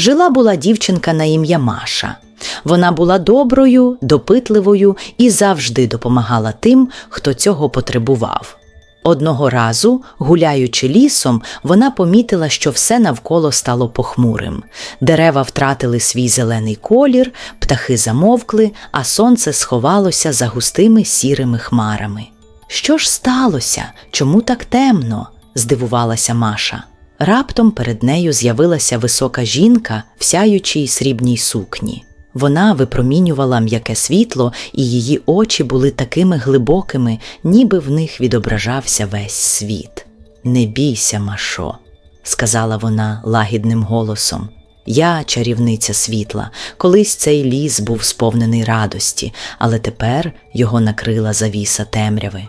Жила була дівчинка на ім'я Маша. Вона була доброю, допитливою і завжди допомагала тим, хто цього потребував. Одного разу, гуляючи лісом, вона помітила, що все навколо стало похмурим. Дерева втратили свій зелений колір, птахи замовкли, а сонце сховалося за густими сірими хмарами. Що ж сталося? Чому так темно? здивувалася Маша. Раптом перед нею з'явилася висока жінка в сяючій срібній сукні. Вона випромінювала м'яке світло, і її очі були такими глибокими, ніби в них відображався весь світ. Не бійся, Машо, сказала вона лагідним голосом. Я чарівниця світла. Колись цей ліс був сповнений радості, але тепер його накрила завіса темряви.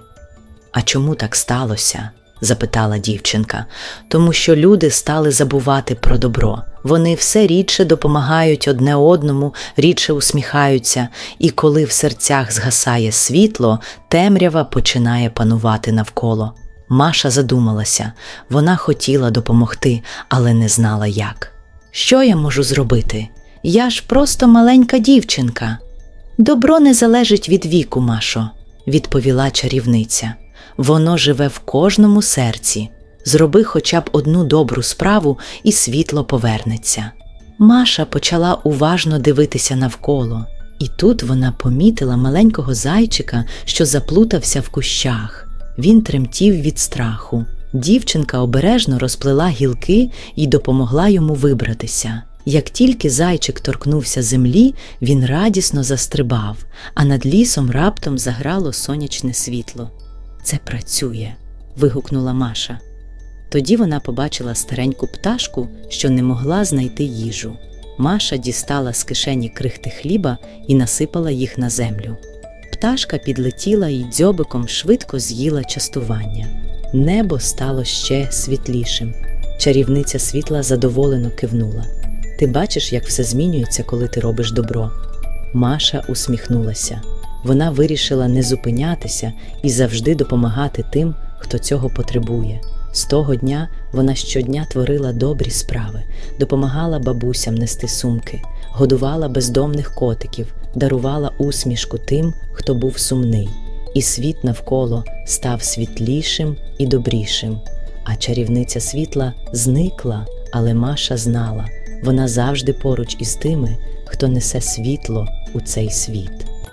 А чому так сталося? Запитала дівчинка. Тому що люди стали забувати про добро. Вони все рідше допомагають одне одному, рідше усміхаються, і коли в серцях згасає світло, темрява починає панувати навколо. Маша задумалася, вона хотіла допомогти, але не знала як. Що я можу зробити? Я ж просто маленька дівчинка. Добро не залежить від віку, Машо, відповіла чарівниця. Воно живе в кожному серці. Зроби хоча б одну добру справу, і світло повернеться. Маша почала уважно дивитися навколо, і тут вона помітила маленького зайчика, що заплутався в кущах. Він тремтів від страху. Дівчинка обережно розплела гілки і допомогла йому вибратися. Як тільки зайчик торкнувся землі, він радісно застрибав, а над лісом раптом заграло сонячне світло. Це працює. вигукнула Маша. Тоді вона побачила стареньку пташку, що не могла знайти їжу. Маша дістала з кишені крихти хліба і насипала їх на землю. Пташка підлетіла і дзьобиком швидко з'їла частування. Небо стало ще світлішим. Чарівниця світла задоволено кивнула. Ти бачиш, як все змінюється, коли ти робиш добро. Маша усміхнулася. Вона вирішила не зупинятися і завжди допомагати тим, хто цього потребує. З того дня вона щодня творила добрі справи, допомагала бабусям нести сумки, годувала бездомних котиків, дарувала усмішку тим, хто був сумний, і світ навколо став світлішим і добрішим. А чарівниця світла зникла, але Маша знала, вона завжди поруч із тими, хто несе світло у цей світ.